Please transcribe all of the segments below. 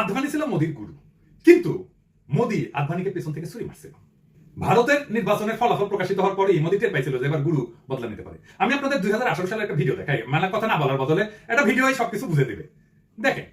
আদভানি ছিল মোদির গুরু। কিন্তু মোদি আদভানিকে পেছন থেকে ছুরি মারছিল ভারতের নির্বাচনের ফলাফল প্রকাশিত হওয়ার পরে মোদি টের পাইছিল যে এবার গুরু বদলা নিতে পারে। আমি আপনাদের দুই সালে একটা ভিডিও দেখাই। মানে কথা না বলার বদলে একটা ভিডিও সবকিছু বুঝে দেবে। দেখেন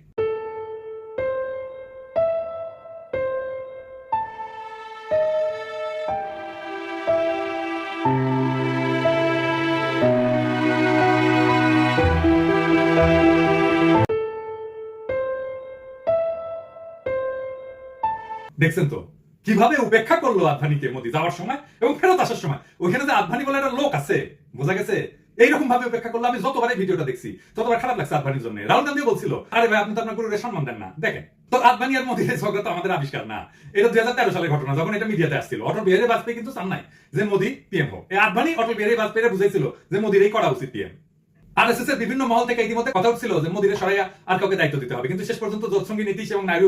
দেখছেন তো? কীভাবে উপেক্ষা করল আদভানিকে মোদি? যাওয়ার সময় এবং ফেরত আসার সময়। ওইখানে যে আদভানি বলে একটা লোক আছে, বোঝা গেছে? এইরকম ভাবে উপেক্ষা করল। আমি যতবার এই ভিডিওটা দেখছি, ততবার খারাপ লাগছে আদভানির জন্য। রাহুল গান্ধী বলছিল, আরে ভাই, আপনি তো আপনার গুরুরে সম্মান দেন না। দেখেন, তো আদভানি আর মোদির ঝগড়া তো আমাদের আবিষ্কার না। এটা দুই হাজার তেরো সালের ঘটনা, যখন এটা মিডিয়াতে আসছিল। অটল বিহারী বাজপেয়ী কিন্তু চান নাই যে মোদি পিএম হোক। এই আদভানি অটল বিহারী বাজপেয়ীরা বুঝাইছিল যে মোদির এই করা উচিত পিএম আরএসএস এর বিভিন্ন মহল থেকে ইতিমধ্যে কথা উঠছিল যে সরাইয়া আর কাউকে দায়িত্ব দিতে হবে। কিন্তু শেষ পর্যন্ত জোৎসঙ্গী নীতিশ এবং নাইডু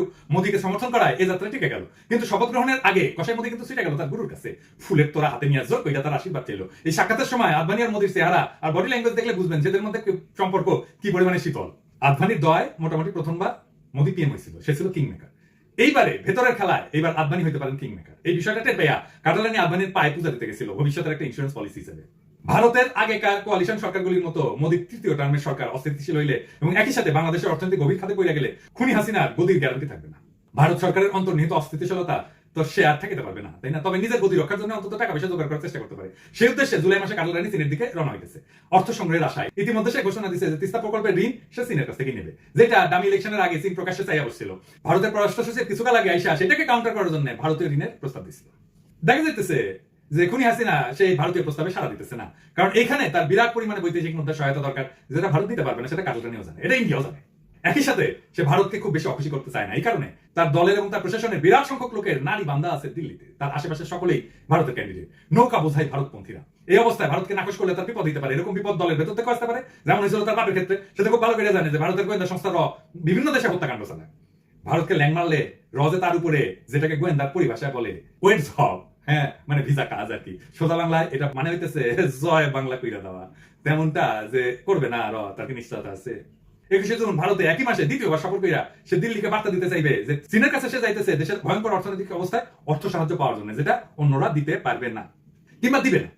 সমর্থন করায় যাত্রা টিকে গেল। কিন্তু শপথ গ্রহণের আগে কষাই কিন্তু ছুটে গেল তার গুরুর কাছে। ফুলের তোরা হাতে নিয়ে ওইটা তার আশীর্বাদ ছিল এই সাক্ষাতের সময় আদভানি আর চেহারা আর বডি ল্যাঙ্গুয়েজ দেখলে বুঝবেন যেদের মধ্যে সম্পর্ক কি পরিমাণে শীতল। আদভানির দয় মোটামুটি প্রথমবার মোদি পিএম হয়েছিল, সে ছিল কিং মেকার এইবারে ভেতরের খেলায় এইবার আদবানি হইতে পারেন কিং মেকার এই বিষয়টা টের পেয়া কাটালানি আদবানির পায়ে পূজা দিতে গেছিল, ভবিষ্যতের একটা ইন্স্যুরেন্স পলিসি হিসেবে। ভারতের আগেকার কোয়ালিশন সরকারগুলির মতো মোদীর তৃতীয় টার্মের সরকার অস্থিতিশীল হইলে এবং একই সাথে বাংলাদেশের অর্থনীতি গভীর খাতে পড়ে গেলে খুনি হাসিনার গদির গ্যারান্টি থাকবে না। ভারত সরকারের অন্তর্নিহিত অস্থিতিশীলতা তো সে আর ঠেকাতে পারবে না, তাই না? তবে নিজের গতি রক্ষার জন্য অন্তত টাকা পয়সা জোগাড় করার চেষ্টা করতে পারে। সেই উদ্দেশ্যে জুলাই মাসে কাটালানি চীনের দিকে রওনা হইতেছে। অর্থ সংগ্রহের আশায় ইতিমধ্যে সে ঘোষণা দিয়েছে যে তিস্তা প্রকল্পের ঋণ সে চীনের কাছ থেকে নেবে, যেটা দামি ইলেকশনের আগে চীন প্রকাশ্যে চাইয়া বসছিল। ভারতের পররাষ্ট্র সচিব কিছুকাল আগে আইসা সেটাকে কাউন্টার করার জন্য ভারতীয় ঋণের প্রস্তাব দিছিল। দেখা যাইতেছে যে খুনি হাসিনা সেই ভারতীয় প্রস্তাবে সাড়া দিতেছে না। কারণ এখানে তার বিরাট পরিমাণে বৈদেশিক মুদ্রা সহায়তা দরকার, যেটা ভারত দিতে পারবে না, সেটা কাটালানিও জানে। এটা ইন্ডিয়াও জানে। একই সাথে সে ভারতকে খুব বেশি অখুশি করতে চায় না। এই কারণে তার দলের এবং তার প্রশাসনের বিরাট সংখ্যক লোকের নারী বান্ধা আছে দিল্লিতে। তার আশেপাশে সকলেই ভারতের ক্যান্ডিডেট নৌকা বোঝাই ভারতপন্থীরা। এই অবস্থায় ভারতকে নাকশ করলে তার বিপদ দিতে পারে। এরকম বিপদ দলের ভেতর থেকে আসতে পারে, যেমন হয়েছিল তার বাপের ক্ষেত্রে। সেটা খুব ভালো করে জানে যে ভারতের গোয়েন্দা সংস্থা র বিভিন্ন দেশে হত্যাকাণ্ড চালায়। ভারতকে ল্যাং মারলে রজে তার উপরে, যেটাকে গোয়েন্দার পরিভাষায় বলে ওয়েট জব হ্যাঁ মানে ভিসা কাজ আর কি। সোজা বাংলায় এটা মানে হইতেছে, জয় বাংলা কইরা দেওয়া। তেমনটা যে করবে না র তার কি নিশ্চয়তা আছে? একুশে জুন, ভারতে একই মাসে দ্বিতীয়বার সফর সে দিল্লিকে বার্তা দিতে চাইবে যে, চীনের কাছে সে যাইতেছে, দেশের ভয়ঙ্কর অর্থনৈতিক অবস্থায় অর্থ সাহায্য পাওয়ার জন্য, যেটা অন্যরা দিতে পারবে না। কিংবা দিবে না।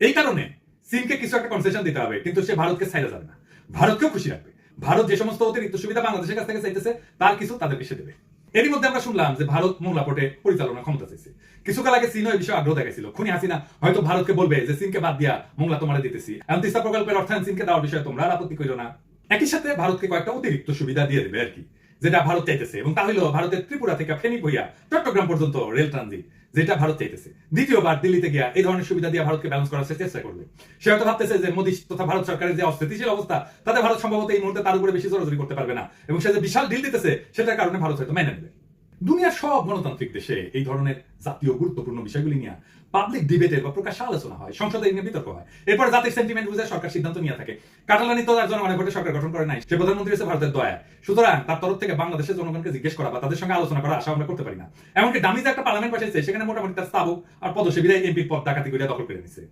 এই কারণে চীনকে কিছু একটা কনসেশন দিতে হবে, কিন্তু সে ভারতকে ছাইড়া যাবে না। ভারতকেও খুশি রাখবে। ভারত যে সমস্ত অতিরিক্ত সুবিধা বাংলাদেশের কাছ থেকে চাইতেছে, তার কিছু তাদেরকে সে দেবে। এরই মধ্যে আমরা শুনলাম যে ভারত মোংলা পোর্টে পরিচালনা ক্ষমতা চাইছে। কিছুকাল আগে চীন এই বিষয়ে আগ্রহ দেখাইছিল। খুনি হাসিনা হয়তো ভারতকে বলবে যে চীনকে বাদ দিয়া মোংলা তোমার দিতেছি। এমন তিস্তা প্রকল্পের অর্থায়ন চীনকে দেওয়ার বিষয়ে তোমরা আর আপত্তি করো না। একই সাথে ভারতকে কয়েকটা অতিরিক্ত সুবিধা দিয়ে দেবে আর কি, যেটা ভারত চাইতেছে। এবং তা হলো ভারতের ত্রিপুরা থেকে ফেনী বইয়া চট্টগ্রাম পর্যন্ত রেল ট্রানজিট। যেটা ভারত চাইতেছে। দ্বিতীয়বার দিল্লিতে গিয়া এই ধরনের সুবিধা দিয়ে ভারতকে ব্যালেন্স করার চেষ্টা করবে। সে হয়তো ভাবতেছে যে মোদী তথা ভারত সরকারের যে অস্থিতিশীল অবস্থা, তাতে ভারত সম্ভবত এই মুহূর্তে তার উপরে বেশি জোরাজোরি করতে পারবে না। এবং সে যে বিশাল ডিল দিতেছে, সেটার কারণে ভারত হয়তো মেনে নেবে। দুনিয়ার সব গণতান্ত্রিক দেশে এই ধরনের জাতীয় গুরুত্বপূর্ণ বিষয়গুলি নিয়ে পাবলিক ডিবেটের বা প্রকাশ্য আলোচনা হয়, সংসদে নিয়ে বিতর্ক হয়। এরপর জাতির সেন্টিমেন্ট বুঝে সরকার সিদ্ধান্ত নিয়ে থাকে। কাটালানি তো তার জনগণের ভোটে সরকার গঠন করে নাই, সে প্রধানমন্ত্রী হচ্ছে ভারতের দয়া। সুতরাং তার তরফ থেকে বাংলাদেশের জনগণকে জিজ্ঞেস করা বা তাদের সঙ্গে আলোচনা করা আশা আমরা করতে পারি না। এমনকি দামি যে একটা পার্লামেন্ট পাঠিয়েছে সেখানে মোটামুটি তার স্থাবক আর পদসেবীরা এমপির পদ ডাকাতি করে দখল করে নিছে।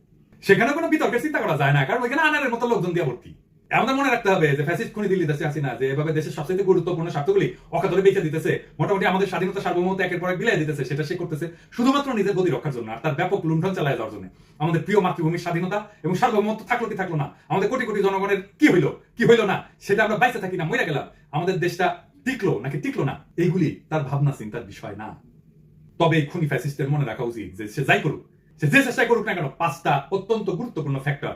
সেখানে কোনো বিতর্কের চিন্তা করা যায় না, কারণ ওইখানে আনারের মতো লোকজন দিয়ে ভর্তি। আমাদের মনে রাখতে হবে যে ফ্যাসিস্ট খুনি দিল্লি দেশে আসি না যে এভাবে দেশের সবচেয়ে গুরুত্বপূর্ণ স্বার্থগুলি অকাতরে বেঁচে দিতেছে, মোটামুটি আমাদের স্বাধীনতা সার্বভৌমত্ব একের পর এক বিলাই দিতেছে, সেটা সে করতেছে শুধুমাত্র নিজের গতি রক্ষার জন্য, আর তার ব্যাপক লুণ্ঠন চালায় যাওয়ার জন্য। আমাদের প্রিয় মাতৃভূমির স্বাধীনতা এবং সার্বভৌমত্ব থাকল কি থাকল না? আমাদের কোটি কোটি জনগণের কি হইল? কি হইল না? সেটা আমরা বাইসে থাকি না মরে গেলাম। আমাদের দেশটা টিকলো নাকি টিকলো না? এইগুলি তার ভাবনা চিন্তার বিষয় না। তবে এই খুনি ফ্যাসিস্টের মনে রাখা উচিত যে সে যাই করুক, সে যে চেষ্টাই করুক না কেন, পাঁচটা অত্যন্ত গুরুত্বপূর্ণ ফ্যাক্টর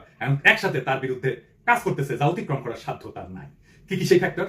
একসাথে তার বিরুদ্ধে কাজ করতেছে যা অতিক্রম করার সাধ্য তার নাই। কি কি সেই ফ্যাক্টর